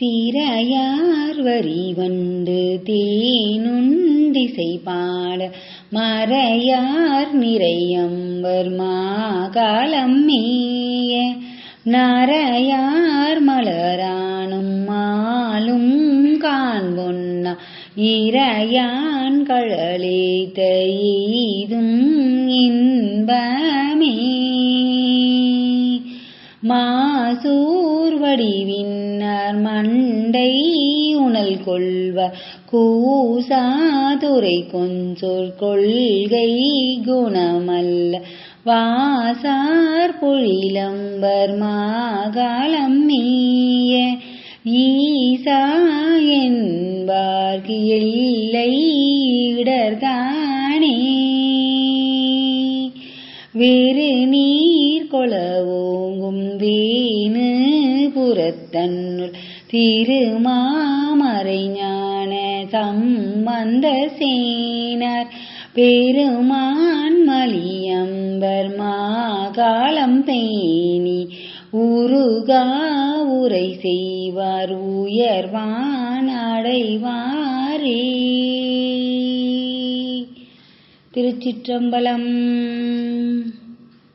சீரையார் வரி வந்து தேனுண்டிசை பாட மறையார் நிறையம்பர் மாகாலம் மேய நரையார் மலரானும் மாலும் காண்பொன்னா இரையான் கழலேத்த எய்தும் இன்பமே. மாசூ வடிவின்னார் மண்டை உணல் கொள்வார் கூசாதுரை கொஞ்சொர் கொள்கை குணமல்ல. வாசார் பொழிலம்பர் மாகாலம் மேய ஈசா என்பார்க்கு எல்லை இடர்தானே. வேறு நீர் கொளவோங்கும் வே தூரத்தன்னுள் திருமாமறை ஞான சம்பந்த சேனார். பெருமான் மலியம்பர் மாகாலம் பேணி உருகா உரை செய்வார் உயர்வான் அடைவாரே. திருச்சிற்றம்பலம்.